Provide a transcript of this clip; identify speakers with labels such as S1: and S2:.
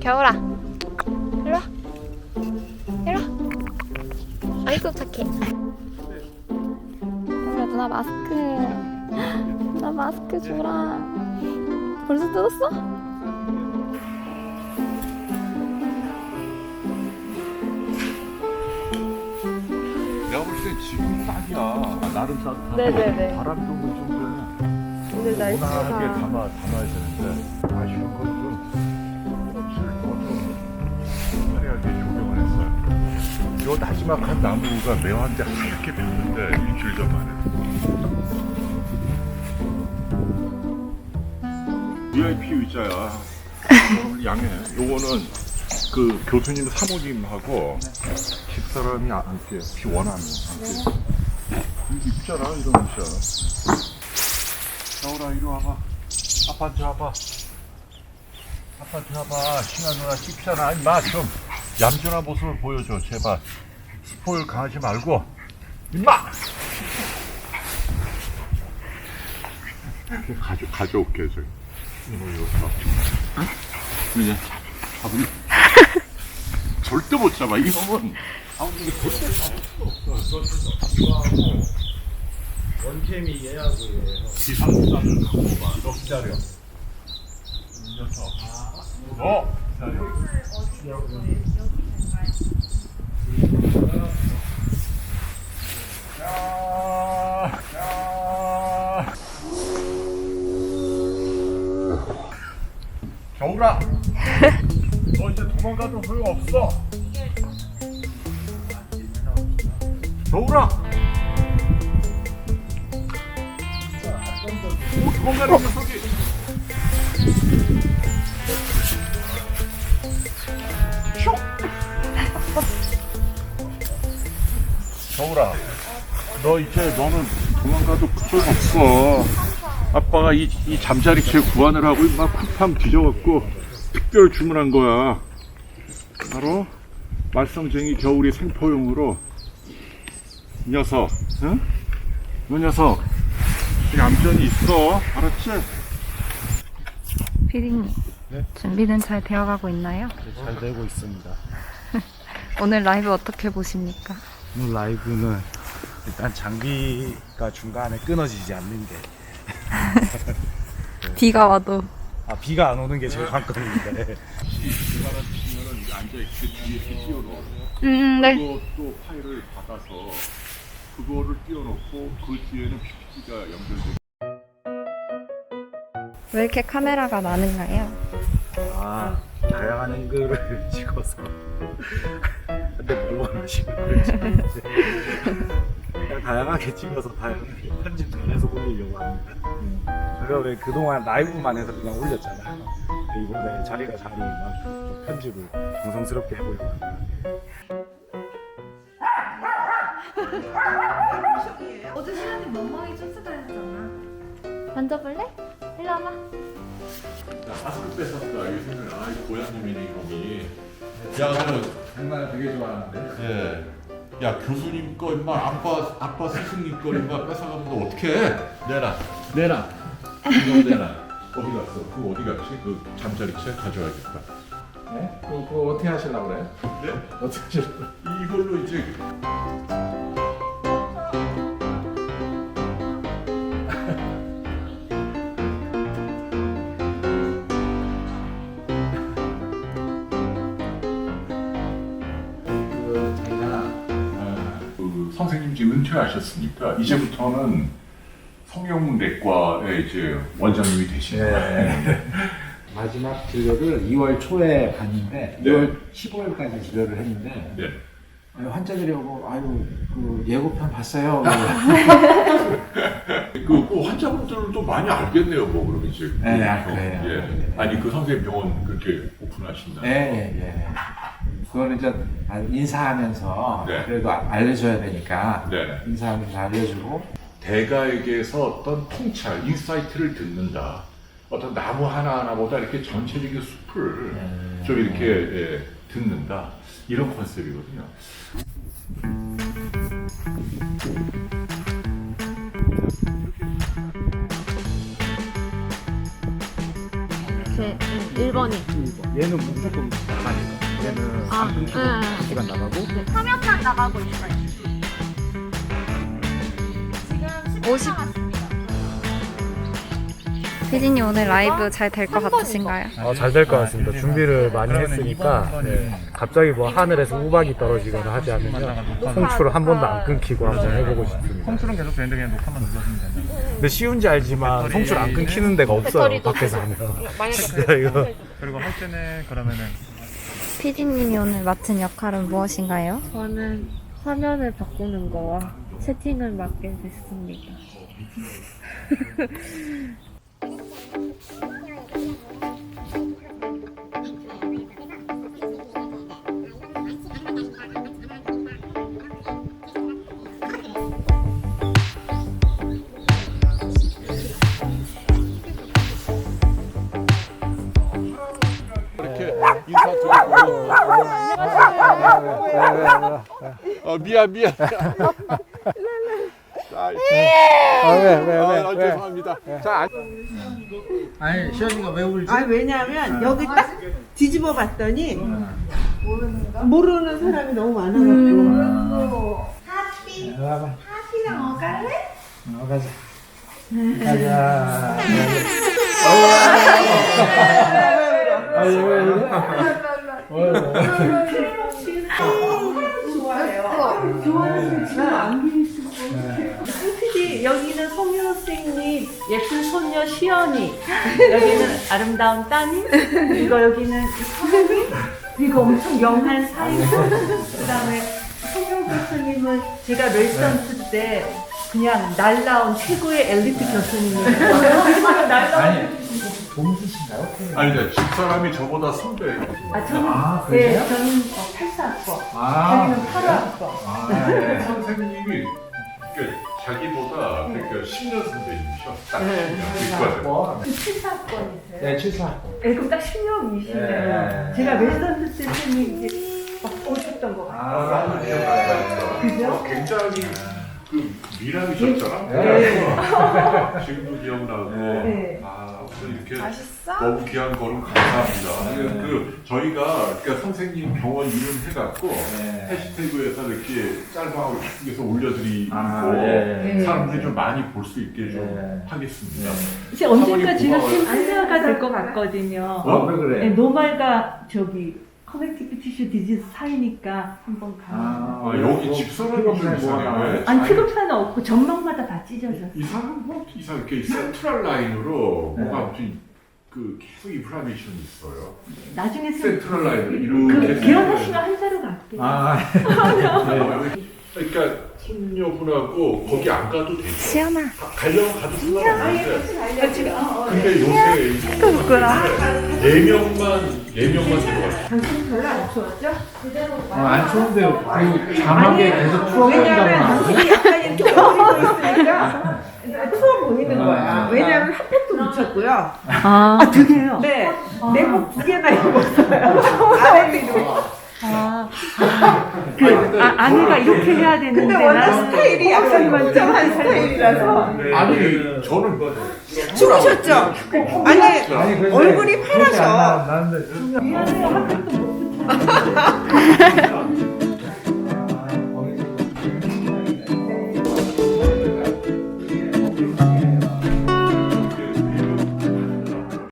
S1: 겨울아. 일로 와. 일로 와. 아이고 착해. 겨울아 누나 마스크. 나 마스크 줘라. 벌써 뜯었어?
S2: 내가 볼 때 지금 딱이야. 아, 나름 따뜻하고
S1: 네네네.
S2: 불 정도면
S1: 오늘
S2: 편하게
S1: 날씨가
S2: 담아 담아야 되는데 했어요. 요 나지막 한 나무가 매화인데 하얗게 됐는데 일주일 전만에. VIP 의자야. 양해. 요거는 그 교수님 사모님하고 집사람이 함께 비원하는 함께. 있잖아 이런 의자. 겨울아 이리 와봐. 아빠한테 와봐. 아빠한테 와봐. 신아 누나 씹잖아. 임마 좀 얌전한 모습을 보여줘 제발. 스포일 강하지 말고. 임마. 가져 가져올게 저기. 이거 이거 봐. 이제 잡으면 절대 못 잡아. 이 놈은 아무튼 이게 절대 잡을 수가 없어.
S3: 원캠이 얘하고 얘
S2: 기상산을 갖고 봐. 너 기다려. 이 녀석. 너. 겨울아, 너 이제 도망가도 소용없어. 겨울아. 오, 도망가는 녀석이. 겨울아, 너 이제 너는 도망가도 소용없어. 아빠가 이, 이 잠자리채 구하느라고 막 쿠팡 뒤져갖고 특별 주문한 거야. 바로 말썽쟁이 겨울이 생포용으로 이 녀석, 응? 이 녀석, 얌전히 있어. 알았지?
S1: 피디님 준비는 잘 되어가고 있나요?
S3: 잘 되고 있습니다.
S1: 오늘 라이브 어떻게 보십니까?
S3: 오늘 라이브는 일단 장비가 중간에 끊어지지 않는 게.
S1: 비가 와도
S3: 아, 비가 안 오는 게 제일 관건인데.
S2: 시간을 치면은 앉아있지 뒤에 이렇게 띄워놓어.
S1: 음, 네.
S2: 그거 또 파일을 받아서 그거를 띄워놓고 그 뒤에는 PPT가 연결돼.
S1: 왜 이렇게 카메라가 많은가요?
S3: 아, 다양한 앵글을 찍어서. 근데 뭘원 거지? 그냥 다양하게 찍어서 다양하게 편집 잘해서 올리려고 합니다. 제가 왜 그동안 라이브만 해서 그냥 올렸잖아요. 근데 이번에 자리가 자리만 좀 편집을 정성스럽게 해보려고 합니다.
S1: 어제 시간이 멍멍이 쫓아다녔잖아. 만져볼래? 일로 와봐.
S2: 나 마스크 뺏었다. 요새는 아이 고양이미니 이놈이. 야, 너
S3: 장난을 되게 좋아하는데.
S2: 예. 야 교수님 거 임마 아빠 아빠 스승님 거 임마 뺏어가면 너 어떡해? 내놔 내놔 이거 내놔 어디 갔어? 그거 어디 갔지? 그 잠자리채 가져와야겠다.
S3: 네? 그거, 그거 어떻게 하시려고 그래요?
S2: 네?
S3: 어떻게 하시려고
S2: 이걸로 이제 이제 은퇴하셨으니까 이제부터는 성형내과의 이제 원장님이 되신 거예요.
S4: 네. 마지막 진료를 2월 초에 갔는데
S2: 네.
S4: 2월 15일까지 진료를 했는데
S2: 네.
S4: 아니, 환자들이 오고 아유 그 예고편 봤어요.
S2: 그, 그 환자분들도 많이 알겠네요, 뭐 그럼 이제.
S4: 네,
S2: 그
S4: 아,
S2: 병-
S4: 그래요.
S2: 예.
S4: 네.
S2: 아니 그 선생님 병원 그렇게 오픈하신다.
S4: 네, 예, 예. 그거는 이제 인사하면서
S2: 네.
S4: 그래도 아- 알려줘야 되니까
S2: 네.
S4: 인사하면서 알려주고
S2: 대가에게서 어떤 통찰, 인사이트를 듣는다. 어떤 나무 하나하나보다 이렇게 전체적인 숲을
S4: 네.
S2: 좀 이렇게 예, 듣는다. 이런 컨셉이거든요.
S1: 제 일,
S3: 1번이. 얘는 무조건 나가니 까. 얘는
S5: 아,
S3: 안 끊기고
S5: 네.
S3: 한 시간 나가고.
S5: 화면만 나가고 있어요. 지금
S1: 50. 피디님 오늘 라이브 잘 될 것 같으신가요?
S3: 어, 잘 될 것 같습니다. 준비를 많이 했으니까 네. 갑자기 뭐 하늘에서 우박이 떨어지거나 하지 않으면 송출을 한 번도 안 끊기고 한번 해보고 싶습니다.
S6: 송출은 계속 되는데 그냥 녹화만 눌러주면 된다.
S3: 근데 쉬운지 알지만 송출 안 끊기는 데가 없어요. 밖에서 하면. 진짜 이거.
S6: 그리고 할 때는 그러면은
S1: 피디님이 오늘 맡은 역할은 무엇인가요?
S7: 저는 화면을 바꾸는 거와 세팅을 맡게 됐습니다.
S2: 어, 미안 미안. 자,
S3: 아, 왜, 왜,
S2: 아, 아, 죄송합니다. 자
S4: 아니 시연이가 왜 울지?
S8: 아 왜냐하면 여기 딱 뒤집어 봤더니 모르는 사람이 너무 많아갖고
S4: 와봐. 하피랑 어갈래? 어 가자. 가자. 아니 왜 이래?
S7: PD 여기는 송유 선생님 예쁜 손녀 시연이 여기는 아름다운 따님 그리고 여기는 선생님 그리고 엄청 영한 사이코 그다음에 송유 교수님은 제가 레지던트 때 그냥 날라온 최고의 엘리트 교수님이에요. 날라온
S4: 동기신가요?
S2: 아니 네, 집사람이 저보다 선배예요
S7: 아 저는
S4: 아,
S7: 네
S4: 그래요?
S7: 저는 어, 84거
S4: 아,
S7: 저기는 8학거
S4: 아, 네.
S2: 선생님이 그러니까 자기보다 그러니까 10년 선배님이셔 딱 10년 그거죠
S4: 뭐?
S7: 74건이세요?
S4: 네, 74.
S7: 네, 그럼 딱 10년이시네요.
S4: 네.
S7: 제가 때 선생님이 이제 막 오셨던 것 같아요.
S2: 아.
S7: 네. 그죠?
S2: 굉장히 그 미남이셨잖아.
S7: 네.
S2: 지금도 기억나고.
S7: 네.
S2: 아, 이렇게 너무 귀한 걸음 감사합니다. 그, 그 저희가 그러니까 선생님 병원 이름 해갖고
S4: 네.
S2: 해시태그에서 이렇게 짤방을 계속해서 올려드리고
S4: 아, 예.
S7: 네.
S2: 사람들이 좀 많이 볼 수 있게 좀
S4: 네.
S2: 하겠습니다.
S7: 이제 언젠가 제가
S2: 고마워요.
S7: 캠페인가 될것 같거든요.
S4: 어, 왜
S7: 네,
S4: 그래?
S7: 노말과 저기 커넥티브 티슈 디지즈 사이니까 한번 가요.
S2: 아, 여기 집사람이 좀 이상해. 왜?
S7: 아니 특급사는 없고 전망마다 다 찢어졌어요.
S2: 이 사람 뭐 이상 이렇게 센트럴 라인으로
S4: 네.
S2: 뭐가 아무튼 그 계속 인플라메이션이 있어요.
S7: 나중에
S2: 센트럴 라인으로
S7: 그
S2: 이렇게
S7: 기원하시면 한 자로 갈게요.
S4: 아,
S2: 그러니까 손녀분하고 거기 안 가도 되죠.
S1: 시연아
S2: 가- 가려면 가도 상관없는데.
S7: 지금 어, 어.
S2: 근데 요새
S1: 부끄러워.
S2: 네 명만 네 명만 들어가요.
S7: 당신 별로 안 추웠죠?
S4: 어, 안 추운데 그 자막에 계속 추워 보인다고
S8: 왜냐하면
S4: 하는데?
S8: 눈이 약간 이렇게 올리고 있으니까 추워 보이는 거야. 왜냐하면 핫팩도 묻혔고요.
S7: 아, 두 개요?
S8: 네, 내복 두 개나 입었어요. 아래 위로.
S7: 아, 그 아, 아내가 이렇게 해야 되는데
S8: 근데 원래
S7: 나는
S8: 스타일이 약간 멀쩡한 스타일이라서
S2: 아니 저는
S8: 추우셨죠? 아니
S4: 아니, 근데
S8: 얼굴이
S4: 그렇지
S8: 파라서.
S4: 않아. 나는
S7: 미안해요 핫팩도 못 붙여